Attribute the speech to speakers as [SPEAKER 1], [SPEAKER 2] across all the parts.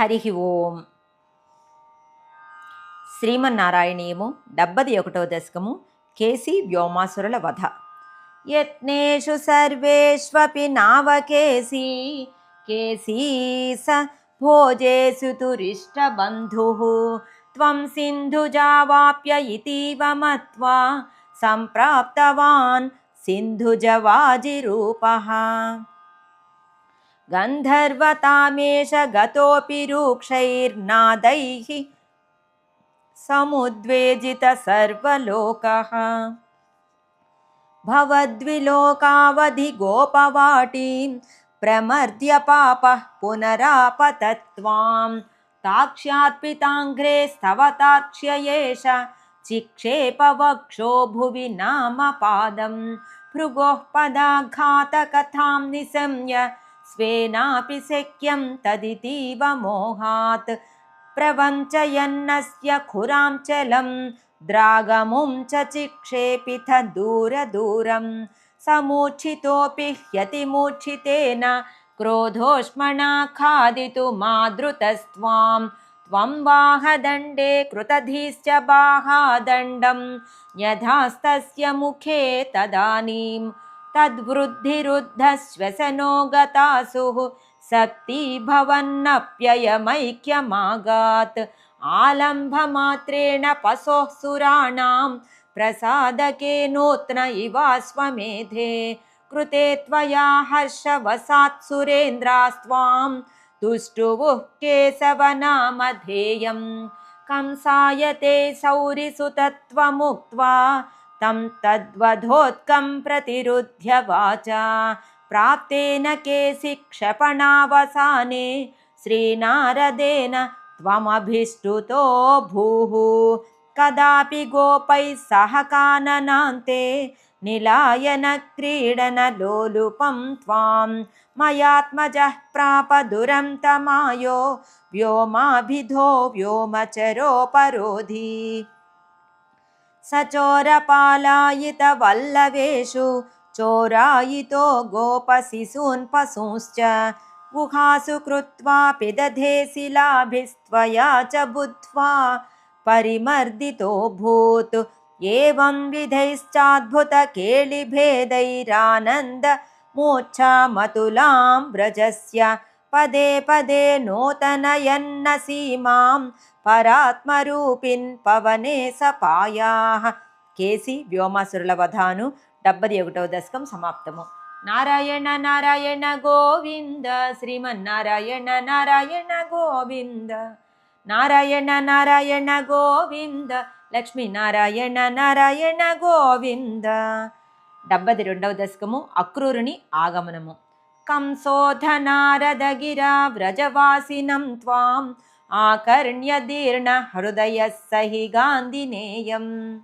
[SPEAKER 1] హరి ఓం. శ్రీమన్నారాయణీయము డెబ్బది ఒకటో దశకము కేసి వ్యోమాసురుల వధ. యత్నేషు సర్వేష్వపి నావకేసి కేసీ స భోజేసు తురిష్టబంధుః త్వం సింధుజావాప్య ఇతీవ మత్వా సంప్రాప్తవాన్ సింధుజవాజిరూపः गन्धर्वतामेष गतोऽपि रूक्षैर्नादैः समुद्वेजितः सर्वलोकः। भवद्विलोकावधिगोपवाटीं प्रमर्द्य पापः पुनरापतत्वां ताक्ष्यार्पिताङ्घ्रे स्तवताक्ष्य एष चिक्षेपवक्षो भुवि नामपादं भृगोः पदाघातकथां निशम्य स्वेनापि शक्यं तदितीव मोहात्। प्रवञ्चयन्नस्य खुरां चलं द्रागमुं च चिक्षेपिथ दूरदूरं। समूर्छितोऽपि ह्यतिमूर्छितेन क्रोधोष्मणा खादितुमादृतस्त्वां त्वं वाहदण्डे कृतधीश्च बाहादण्डं यथास्तस्य मुखे तदानीं तद्वृद्धिरुद्धश्वसनो गतासुः सक्ति भवन्नप्ययमैक्यमागात् आलम्भमात्रेण पशोः सुराणां प्रसादकेनोत्न इवाश्वमेधे कृते त्वया हर्षवसात् सुरेन्द्रास्त्वां तुष्टुवुः केशवनामधेयं कंसायते सौरिसुतत्वमुक्त्वा तं तद्वधोत्कं प्रतिरुध्य वाचा। प्राप्तेन केसि क्षपणावसाने श्रीनारदेन त्वमभिष्टुतो भूः। कदापि गोपैः सह काननान्ते निलायनक्रीडनलोलुपं त्वां। मयात्मजः प्राप दुरन्तमायो व्योमाभिधो व्योमचरोपरोधि सचोरपालायितवल्लवेषु चोरायितो गोपशिशून् पशूंश्च गुहासु कृत्वापि दधे शिलाभिस्त्वया च बुद्ध्वा परिमर्दितोऽभूत्। एवं विधैश्चाद्भुतकेलिभेदैरानन्दमूर्च्छामतुलां व्रजस्य पदे पदे नोतनयन्न सीमां పరాత్మరూపిన్ పవనే సపాయా. కేసి వ్యోమాసురుల వధాను డెబ్బది ఒకటవ దశకం సమాప్తము. నారాయణ నారాయణ గోవింద. శ్రీమన్నారాయణ నారాయణ గోవింద. నారాయణ నారాయణ గోవింద. లక్ష్మీనారాయణ నారాయణ గోవింద. డెబ్బది రెండవ దశకము అక్రూరుని ఆగమనము. కంసోధనారదగిరా వ్రజవాసినం త్వాం. आकर्ण्य दीर्णहृदय स गान्धिनेयम्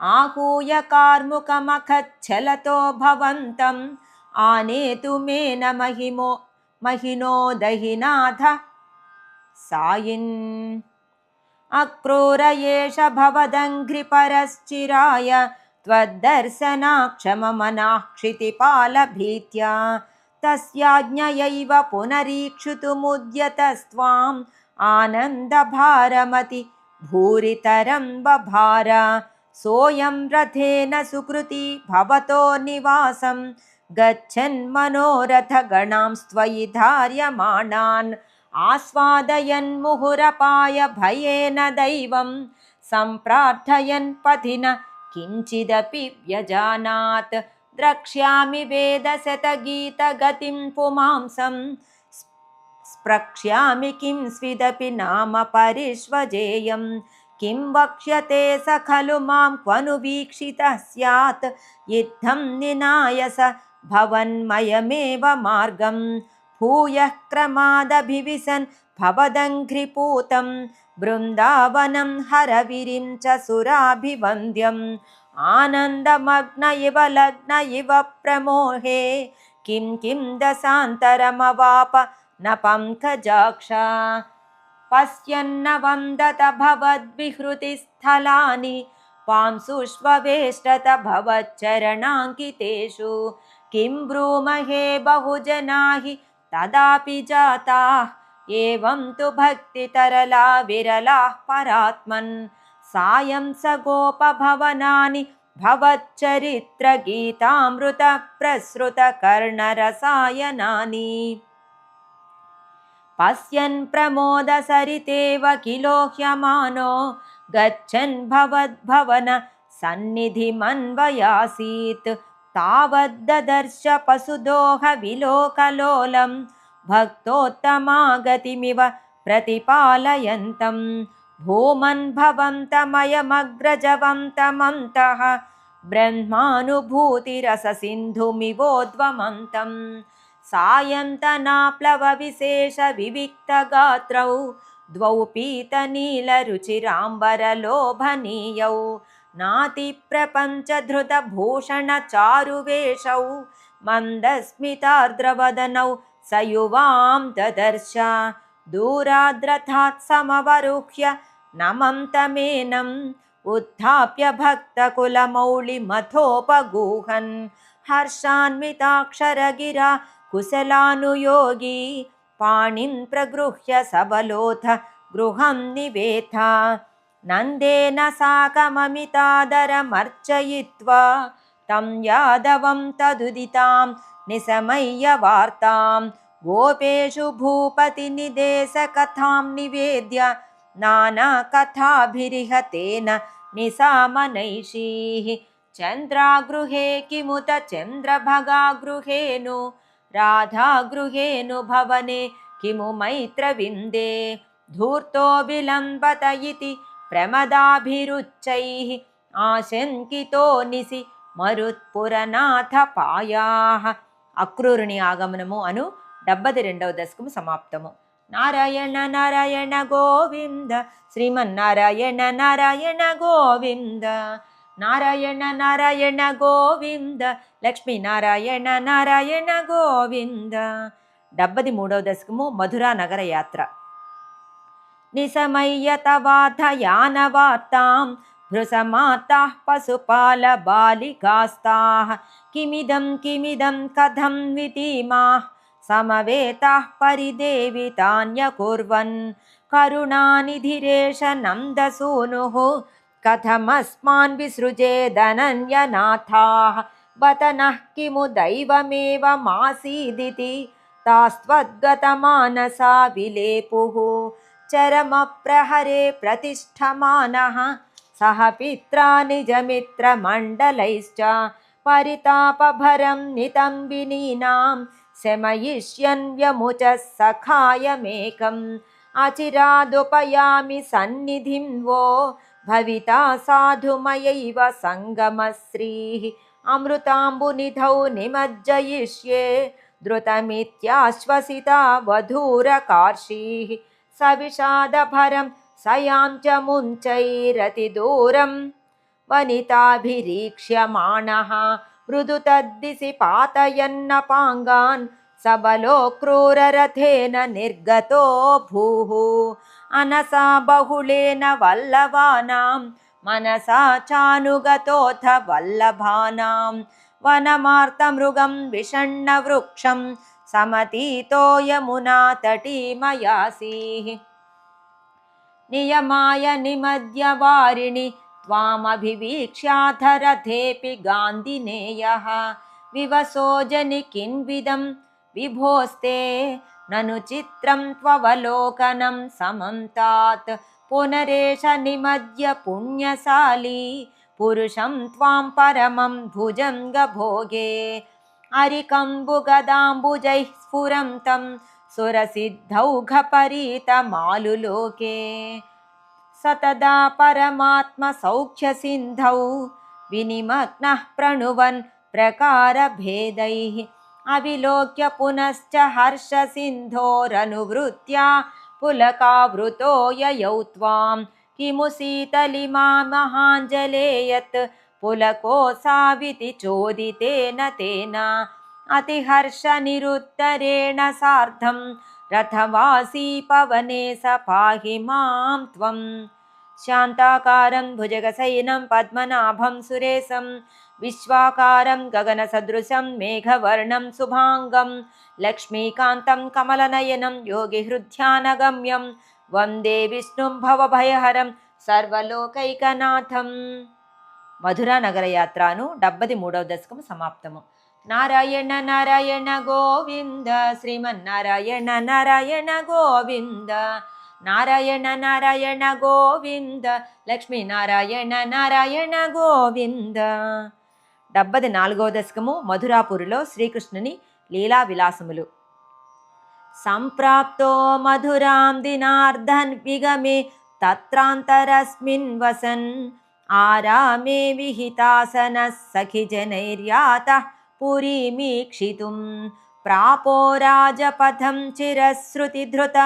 [SPEAKER 1] आहूय कार्मुकमखच्छलतो भवन्तम् आनेतु मेन महिमो महिनो दहिनाथ सायिन्। अक्रूर एष भवदङ्घ्रिपरश्चिराय त्वद्दर्शनाक्षममनाक्षितिपालभीत्या। तस्याज्ञयैव पुनरीक्षितुमुद्यतस्त्वाम् आनन्दभारमति भूरितरं बभार सोऽयं रथेन सुकृती भवतो निवासं गच्छन्मनोरथगणांस्त्वयि धार्यमाणान्। आस्वादयन्मुहुरपाय भयेन दैवं सम्प्रार्थयन् पथिन किञ्चिदपि व्यजानात् द्रक्ष्यामि वेदशतगीतगतिं पुमांसं। स्प्रक्ष्यामि किं स्विदपि नाम परिष्वजेयम् किं वक्ष्यते स खलु मां क्वनु वीक्षितः स्यात्। इत्थं निनाय स भवन्मयमेव मार्गं। भूयः क्रमादभिविशन् भवदङ्घ्रिपूतं। बृन्दावनं हरविरिं च सुराभिवन्द्यम् आनन्दमग्न इव लग्न इव प्रमोहे। किं किं दशान्तरमवाप न पङ्कजाक्षा। पश्यन्न वन्दत भवद्विहृतिस्थलानि पांसुष्ववेष्टत भवच्चरणाङ्कितेषु। किं ब्रूमहे बहुजना हि तदापि जाताः एवं तु भक्तितरला विरलाः परात्मन् सायं स गोपभवनानि भवच्चरित्रगीतामृतप्रसृतकर्णरसायनानि। पश्यन् प्रमोदसरितेव किलोह्यमानो गच्छन् भवद्भवन सन्निधिमन्वयासीत्। तावद्ददर्श पशुदोहविलोकलोलं भक्तोत्तमागतिमिव प्रतिपालयन्तं भूमन् भवन्तमयमग्रजवन्तमन्तः सायन्तनाप्लवविशेषविविक्तगात्रौ द्वौ पीतनीलरुचिराम्बरलोभनीयौ नातिप्रपञ्चधृतभूषणचारुवेषौ मन्दस्मितार्द्रवदनौ स युवां ददर्श। दूराद्रथात् समवरुह्य नमं तमेनम् उत्थाप्य भक्तकुलमौलिमथोपगूहन् हर्षान्विताक्षरगिरा कुशलानुयोगी पाणिं प्रगृह्य सबलोथ गृहं निवेथ। नन्देन साकममितादरमर्चयित्वा तं यादवं तदुदितां निशमय्यवार्तां गोपेषु भूपतिनिदेशकथां निवेद्य नानाकथाभिरिहतेन निसामनैषीः चन्द्रागृहे किमुत चन्द्रभगागृहेनु राधागृहेनु भवने किमु मैत्रविन्दे धूर्तो विलम्बत इति प्रमदाभिरुच्चैः आशङ्कितो निसि మరుత్పురనాథపాయాः అక్రూరుని ఆగమనము అను డెబ్బది రెండవ దశకము సమాప్తము నారాయణ నారాయణ గోవింద. శ్రీమన్నారాయణ నారాయణ గోవింద. నారాయణ నారాయణ గోవింద. లక్ష్మీనారాయణ నారాయణ గోవింద. డెబ్బది మూడవ దశకము మధురా నగర యాత్ర. నిశమయ్యతవాధయానవార్తాం భృసమాతాః పశుపాల బాలికాస్తాః. కిమిదం కిమిదం కథం విధీమాః. समवेताः परिदेवितान्यकुर्वन् करुणानिधिरेश नन्दसूनुः कथमस्मान् विसृजेदनन्यनाथाः बत नः किमु दैवमेवमासीदिति तास्त्वद्गतमानसा विलेपुः। चरमप्रहरे प्रतिष्ठमानः सह पित्रा निजमित्रमण्डलैश्च परितापभरं नितम्बिनीनां शमयिष्यन् व्यमुचः सखायमेकम् अचिरादुपयामि सन्निधिं वो भविता साधुमयैव सङ्गमश्रीः अमृताम्बुनिधौ निमज्जयिष्ये द्रुतमित्याश्वसिता वधूरकार्षीः सविषादभरं सयां च मुञ्चैरतिदूरं वनिताभिरीक्ष्यमाणः मृदु तद्दिशि पातयन्नपाङ्गान् सबलो क्रूररथेन निर्गतो भूः। अनसा बहुलेन वल्लभानां मनसा चानुगतोऽथ वल्लभानां वनमार्तमृगं विषण्णवृक्षं समतीतो यमुना तटीमयासीः। नियमाय निमद्यवारिणि त्वामभिवीक्ष्याथ रथेऽपि गान्धिनेयः। विवसो जनि किन्विदं विभोस्ते ननु चित्रं त्ववलोकनं समं तात्। पुनरेष निमद्य पुण्यशाली पुरुषं त्वां परमं भुजङ्गभोगे। अरिकम्बुगदाम्बुजैः स्फुरं तं सुरसिद्धौघपरीतमालुलोके सतदा परमात्मसौख्यसिन्धौ विनिमग्नः प्रणुवन् प्रकारभेदैः। अविलोक्य पुनश्च हर्षसिन्धोरनुवृत्या पुलकावृतो ययौ त्वां। किमु शीतलिमा महाञ्जलेयत् पुलकोऽसाविति चोदितेन तेन। अतिहर्षनिरुत्तरेण सार्धं రథవాసీ పవనే స పాహి మాం త్వం శాంతాకారం భుజగశయనం పద్మనాభం సురేశం విశ్వాకారం గగనసదృశం మేఘవర్ణం శుభాంగం లక్ష్మీకాంతం కమలనయనం యోగిహృధ్యానగమ్యం వందే విష్ణుం భవభయహరం సర్వలోకైకనాథం మధురా నగర డెబ్బది మూడవ దశకం సమాప్తము నారాయణ నారాయణ గోవింద శ్రీమన్నారాయణ నారాయణ గోవింద నారాయణ నారాయణ గోవింద లక్ష్మీ నారాయణ గోవింద. డెబ్బది నాలుగవ దశకము మధురాపురిలో శ్రీకృష్ణుని లీలా విలాసములు. సంప్రాప్తో మధురాం దినార్ధన్ విగమే తత్రాంతరస్మిన్ వసన్. ఆరామే విహితాసన సఖి జనైర్యాత पुरीमीक्षितुं प्रापो राजपथं चिरश्रुतिधृत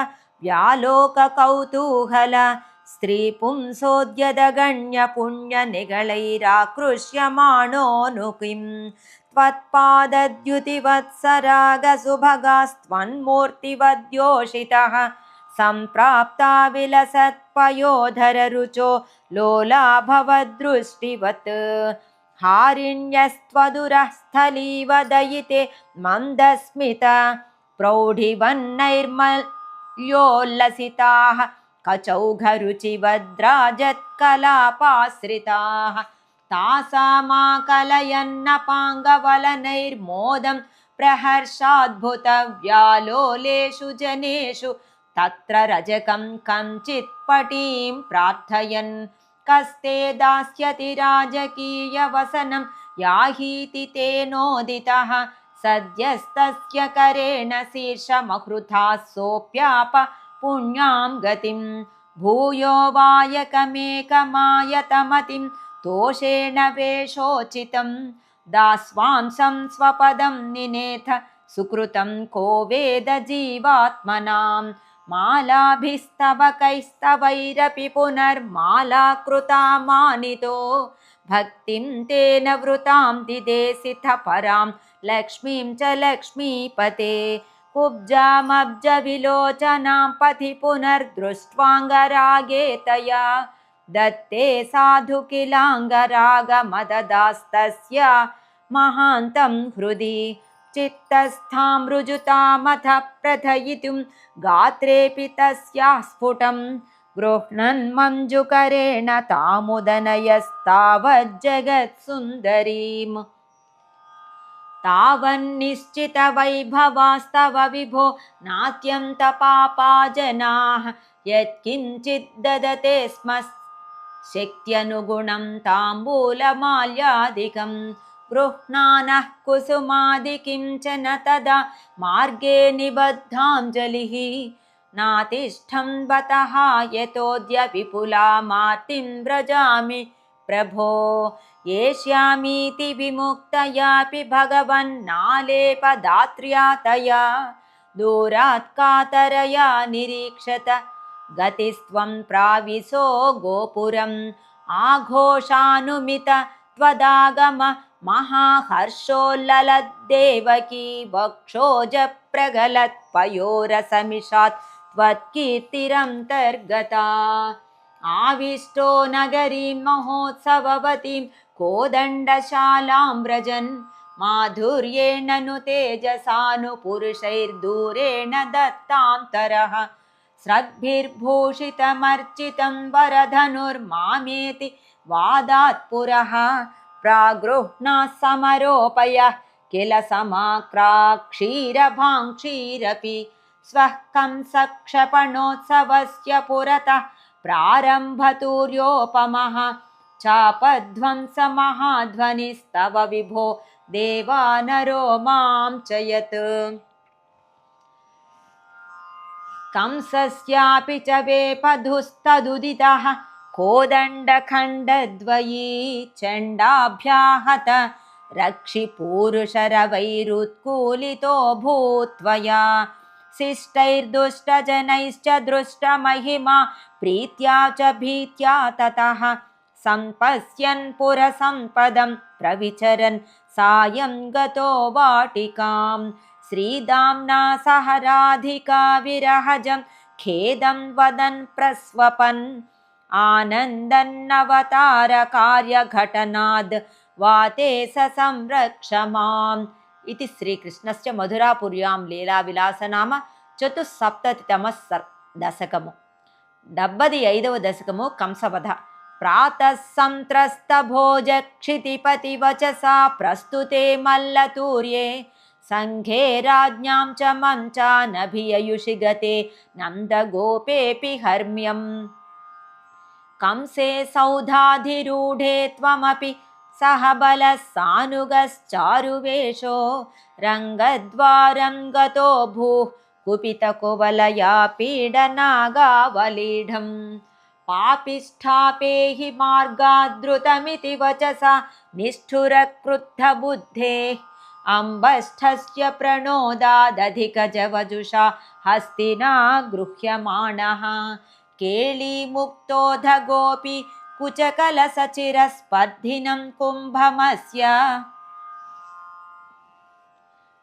[SPEAKER 1] व्यालोककौतूहल। स्त्रीपुंसोद्यतगण्यपुण्यनिगलैराकृष्यमाणो नु किं त्वत्पादद्युतिवत्सरागसुभगास्त्वन्मूर्तिवद्योषितः। सम्प्राप्ता विलसत्पयोधररुचो लोलाभवदृष्टिवत्। हारिण्यस्त्वदुरः स्थलीवदयिते मन्दस्मित प्रौढिवन्नैर्मल्योल्लसिताः कचौघरुचिवद्राजत्कलापाश्रिताः तासामाकलयन्नपाङ्गवलनैर्मोदं प्रहर्षाद्भुतव्यालोलेषु जनेषु तत्र रजकं कञ्चित् पटीं प्रार्थयन् कस्ते दास्यति राजकीयवसनं याहीति तेनोदितः सद्यस्तस्य करेण शीर्षमहृथा सोऽप्याप पुण्यां गतिं भूयो वायकमेकमायतमतिं तोषेण वेषोचितं दास्वांसं स्वपदं निनेथ सुकृतं को वेदजीवात्मनाम् मालाभिस्तवकैस्तवैरपि पुनर्मालाकृता मानितो भक्तिं तेन वृतां दिदेसिथ परां लक्ष्मीं च लक्ष्मीपते। कुब्जामब्जविलोचनां पथि पुनर्दृष्ट्वाङ्गरागे तया। दत्ते साधु किलाङ्गरागमददास्तस्य महान्तं हृदि चित्तस्थामृजुतामथ प्रथयितुं गात्रेऽपि तस्याः स्फुटं गृह्णन् मञ्जुकरेण तामुदनयस्तावज्जगत्सुन्दरीम्। तावन्निश्चितवैभवास्तव विभो नात्यन्तपापा जनाः यत्किञ्चित् ददते स्म शक्त्यनुगुणं ताम्बूलमाल्यादिकम् गृह्णानः कुसुमादिकिं च न तदा मार्गे निबद्धाञ्जलिः नातिष्ठं बतः यतोऽद्य विपुलामार्तिं व्रजामि। प्रभो येष्यामीति विमुक्तयापि भगवन्नालेपदात्र्या तया। दूरात् कातरया निरीक्षत गतिस्त्वं प्राविशो गोपुरम्। आघोषानुमित त्वदागम महाहर्षोल्ललद्देवकी वक्षोजप्रगलत्पयोरसमिषात् त्वत्कीर्तिरन्तर्गता। आविष्टो नगरीं महोत्सववतीं कोदण्डशालां व्रजन् माधुर्येण नु तेजसानुपुरुषैर्दूरेण दत्तान्तरः। स्रग्भिर्भूषितमर्चितं वरधनुर्मामेति वादात् पुरः प्रागृह्णाः समरोपय किल समाक्राक्षीरभाङ्क्षीरपि स्वः कंसक्षपणोत्सवस्य पुरतः प्रारम्भतूर्योपमः। चापध्वंसमहाध्वनिस्तव विभो देवानरो मां च यत् कंसस्यापि च वेपधुस्तदुदितः कोदण्डखण्डद्वयी चण्डाभ्याहत रक्षिपूरुषरवैरुत्कूलितो भूत्वया शिष्टैर्दुष्टजनैश्च दृष्टमहिमा प्रीत्या च भीत्या ततः सम्पश्यन् पुरसम्पदं प्रविचरन् सायं गतो वाटिकां श्रीदाम्ना सह राधिका विरहजं खेदं वदन् प्रस्वपन् आनन्दन्नवतारकार्यघटनाद् वाते स संरक्ष माम् इति श्रीकृष्णस्य मधुरापुर्यां लीलाविलास नाम చతుస్సప్తతితమ దశకము డెబ్బది ఐదవ దశకము కంసవధ ప్రాతः సంత్రస్తభోజక్షితిపతి వచసా ప్రస్తుతే మల్లతూర్యే सङ्घे राज्ञां च मञ्चानभिययुषि गते नन्दगोपेऽपि हर्म्यम् कंसे सौधाधिरूढे त्वमपि सह बलः सानुगश्चारुवेषो रङ्गद्वारं गतो भूः कुपितकुवलया पीडनागावलीढम्। पापिष्ठापेहि मार्गाद्रुतमिति वचसा निष्ठुरक्रुद्धबुद्धेः। अम्बष्ठस्य प्रणोदादधिकजवजुषा हस्तिना गृह्यमाणः केळीमुक्तोऽधगोऽपि कुचकलसचिरस्पर्धिनं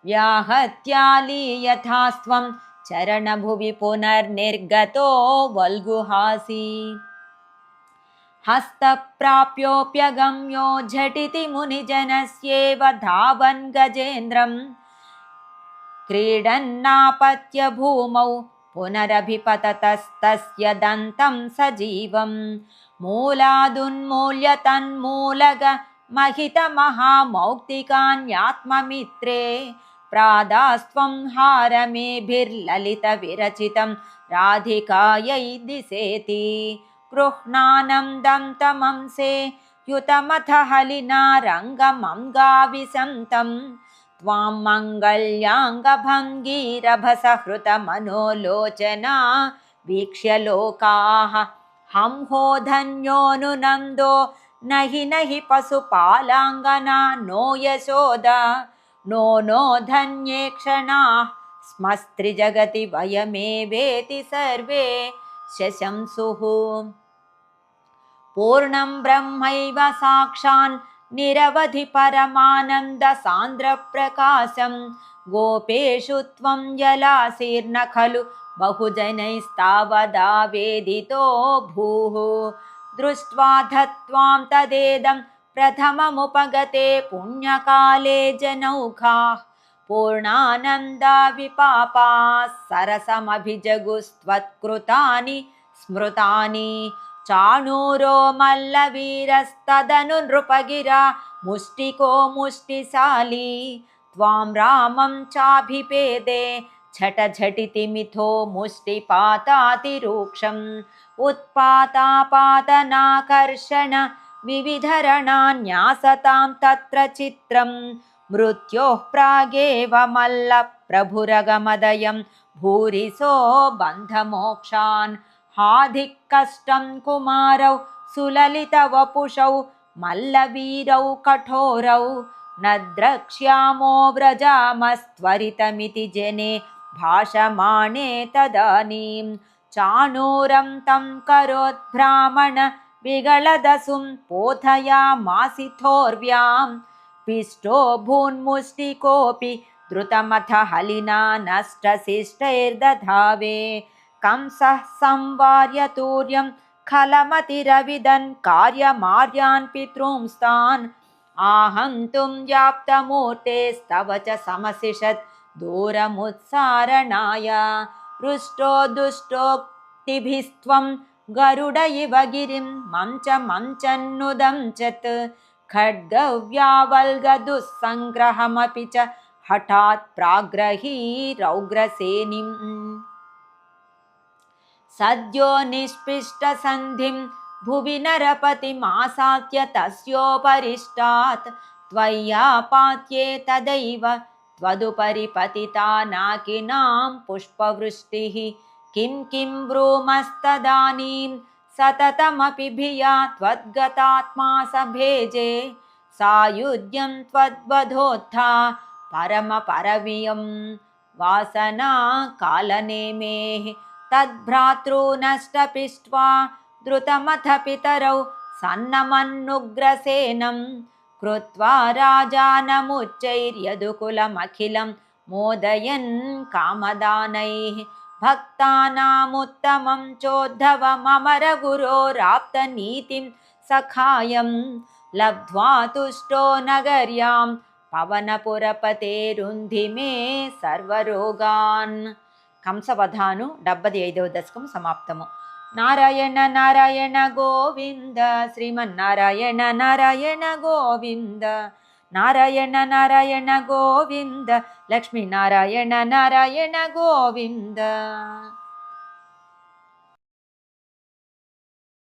[SPEAKER 1] व्याहत्याली यथा स्वं चरणभुवि पुनर्निर्गतो वल्गुहासी। हस्तप्राप्योऽप्यगम्यो झटिति मुनिजनस्येव धावन् गजेन्द्रं क्रीडन्नापत्य भूमौ पुनरभिपततस्तस्य दन्तं सजीवं मूलादुन्मूल्य तन्मूलग महितमहामौक्तिकान्यात्ममित्रे प्रादास्त्वं हारमेभिर्ललितविरचितं राधिकायै दिशेति गृह्णानं दन्तमंसे युतमथ हलिना रङ्गमङ्गाविसन्तं त्वां मङ्गल्याङ्गभङ्गीरभसहृतमनोलोचना वीक्ष्य लोकाः हंहो धन्योऽनुनन्दो नहि नहि पशुपालाङ्गना नो यशोदा। नो नो धन्ये क्षणाः स्मस्त्रिजगति वयमेवेति सर्वे शशंसुः। पूर्णं ब्रह्मैव साक्षान् निरवधि परमानन्दसान्द्रप्रकाशं गोपेषु त्वं जलासीर्न खलु बहुजनैस्तावदावेदितो भूः। दृष्ट्वा धत्वां तदेदं प्रथममुपगते पुण्यकाले जनौखाः पूर्णानन्दा विपापाः सरसमभिजगुस्त्वत्कृतानि स्मृतानि चाणूरो मल्लवीरस्तदनु नृपगिरा मुष्टिको मुष्टिशाली त्वां रामं चाभिपेदे झटझटिति मिथो मुष्टिपातातिरूक्षम् उत्पातापातनाकर्षण विविधरणान्यासतां तत्र चित्रं मृत्योः प्रागेव मल्लप्रभुरगमदयं भूरिसो बन्धमोक्षान् हाधिक्कष्टं कुमारौ सुललितवपुषौ मल्लवीरौ कठोरौ। न द्रक्ष्यामो व्रजामस्त्वरितमिति जने भाषमाणे तदानीं चाणूरं तं करोद्ब्राह्मण विगळदसुं पोथयामासिथोर्व्यां पिष्टो भून्मुष्टिकोऽपि द्रुतमथ हलिना नष्टशिष्टैर्दधावे कंसः संवार्य तूर्यं खलमतिरविदन् कार्यमार्यान् पितॄंस्तान् आहन्तुं व्याप्तमूर्तेस्तव च समसिषत् दूरमुत्सारणाय। रुष्टो दुष्टोक्तिभिस्त्वं गरुड इव गिरिं मञ्च मञ्चन्नुदञ्चत् खड्गव्यावल्गदुःसङ्ग्रहमपि च हठात् प्राग्रहीरौग्रसेनिम् सद्यो निष्पिष्टसन्धिं भुवि नरपतिमासाद्य तस्योपरिष्टात्। त्वय्यापात्ये तदैव त्वदुपरि पतिता नाकिनां पुष्पवृष्टिः। किं किं ब्रूमस्तदानीं सततमपि भिया त्वद्गतात्मा स भेजे। सायुध्यं त्वद्वधोत्था परमपरवियं वासना कालनेमेः तद्भ्रातृ नष्टपिष्ट्वा द्रुतमथ पितरौ सन्नमन्नुग्रसेनं कृत्वा राजानमुच्चैर्यदुकुलमखिलं मोदयन् कामदानैः भक्तानामुत्तमं चोद्धवमरगुरोराप्तनीतिं सखायं लब्ध्वा तुष्टो नगर्यां पवनपुरपतेरुन्धि मे सर्वरोगान्। కంసవధాను డెబ్బది ఐదవ దశకం సమాప్తము. నారాయణ నారాయణ గోవింద శ్రీమన్నారాయణ నారాయణ గోవింద నారాయణ నారాయణ గోవింద లక్ష్మీనారాయణ నారాయణ గోవింద.